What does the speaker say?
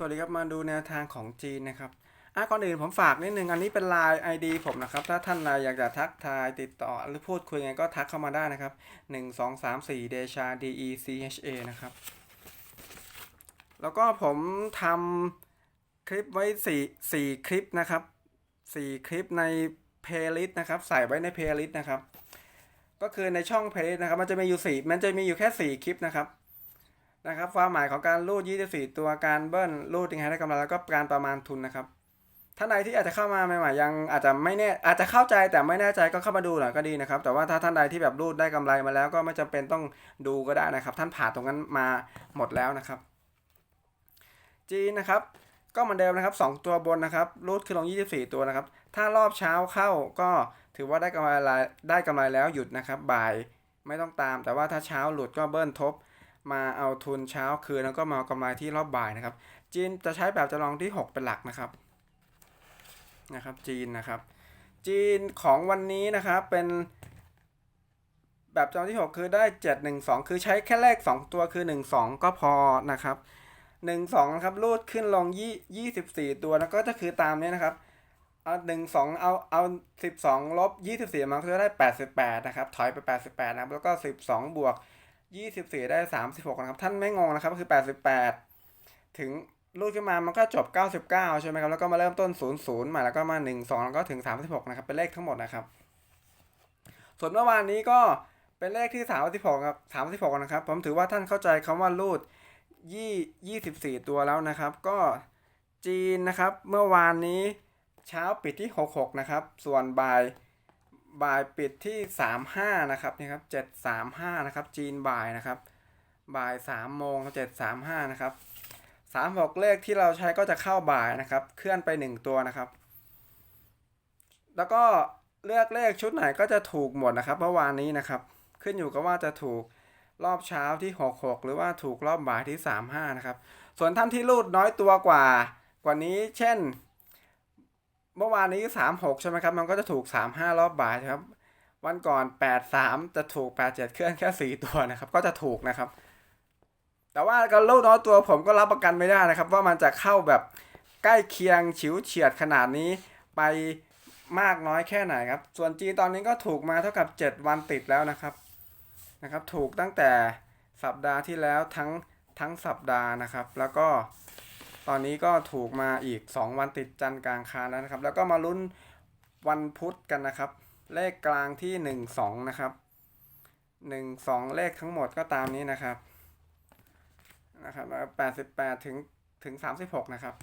สวัสดีครับมาดูแนวทางของจีนนะครับอะก่อนอื่นผมฝากนิดนึงอันนี้เป็นไลน์ ID ผมนะครับ ถ้าท่านใดอยากจะทักทายติดต่อหรือพูดคุยไงก็ทักเข้ามาได้นะครับ 1 2 3 4เดชา D E C H A นะครับ แล้วก็ผมทำคลิปไว้ 4 4 คลิปนะครับ 4 คลิปในเพลย์ลิสต์นะครับ ใส่ไว้ในเพลย์ลิสต์นะครับ ก็คือในช่องเพลย์ลิสต์นะครับ มันจะมีอยู่ 4 มันจะมีอยู่แค่ 4 คลิปนะครับ นะครับความหมายของการรูด 24 ตัวการเบิ้ลรูดยังไงได้กำไรแล้วก็การประมาณทุนนะครับท่านใดที่อาจจะเข้ามาใหม่ๆยังอาจจะไม่แน่อาจจะเข้าใจแต่ไม่แน่ใจก็เข้ามาดูหน่อยก็ดีนะครับ แต่ว่าถ้าท่านใดที่แบบรูดได้กำไรมาแล้วก็ไม่จำเป็นต้องดูก็ได้นะครับ ท่านผ่านตรงนั้นมาหมดแล้วนะครับ จีนนะครับ ก็เหมือนเดิมนะครับ 2 ตัวบนนะครับรูดขึ้นลง 24 ตัวนะครับ ถ้ารอบเช้าเข้าก็ถือว่าได้กำไรได้กำไรแล้วหยุดนะครับ บ่ายไม่ต้องตาม แต่ว่าถ้าเช้าหลุดก็เบิ้ลทบ มาเอาทุนเช้าคืนแล้วก็มาเอากำไรที่รอบบ่ายนะครับ จีนจะใช้แบบจำลองที่ 6 เป็นหลักนะครับนะครับ จีนนะครับ จีนของวันนี้นะครับเป็นแบบจำลองที่ 6 คือได้ 7 1 2 คือใช้แค่เลข 2 ตัวคือ 1 2 ก็พอนะครับ 1 2นะครับรูดขึ้นลงยี่24 ตัวแล้วก็จะคือตามนี้นะครับเอา1 2เอาเอา12ลบ24มันก็จะได้88นะครับ ถอยไป88นะครับ แล้วก็12บวก 24ได้36นะครับ ท่านไม่งงนะครับคือ88ถึงรูดขึ้นมามันก็จบ99ใช่ไหมครับ แล้วก็มาเริ่มต้น00ใหม่แล้วก็มา1 2แล้วก็ถึง36นะครับ เป็นเลขทั้งหมดนะครับ ส่วนเมื่อวานนี้ก็เป็นเลขที่36ครับ36นะครับ ผมถือว่าท่านเข้าใจคำว่ารูดยี่24ตัวแล้วนะครับ ก็จีนนะครับ เมื่อวานนี้เช้าปิดที่66นะครับ ส่วนบ่าย บ่ายปิดที่ 35 นะครับนี่ครับ 735 นะครับ จีนบ่ายนะครับ บ่าย3โมง735 นะครับ36เลขที่เราใช้ก็จะเข้าบ่ายนะครับ เคลื่อนไป 1 ตัวนะครับ แล้วก็เลือกเลขชุดไหนก็จะถูกหมดนะครับเมื่อวานนี้นะครับ ขึ้นอยู่กับว่าจะถูกรอบเช้าที่ 66 หรือว่าถูกรอบบ่ายที่ 35 นะครับ ส่วนท่านที่รูดน้อยตัวกว่ากว่านี้ เช่น เมื่อวานนี้36ใช่ไหมครับ มันก็จะถูก35รอบบ่ายครับ วันก่อน83จะถูก87เคลื่อนแค่4ตัวนะครับ ก็จะถูกนะครับ แต่ว่าการลูกน้อยตัวผมก็รับประกันไม่ได้นะครับ ว่ามันจะเข้าแบบใกล้เคียงฉิวเฉียดขนาดนี้ไปมากน้อยแค่ไหนครับ ส่วนจีนตอนนี้ก็ถูกมาเท่ากับ 7 วันติดแล้วนะครับนะครับ ถูกตั้งแต่สัปดาห์ที่แล้วทั้งทั้งสัปดาห์นะครับ แล้วก็ ตอนนี้ก็ถูกมาอีก 2 วันติดจันทร์กลางคานแล้วนะครับ แล้วก็มาลุ้นวันพุธกันนะครับ เลขกลางที่ 1 2 นะครับ 1 2 เลขทั้งหมดก็ตามนี้นะครับนะครับ88ถึงถึง36นะครับ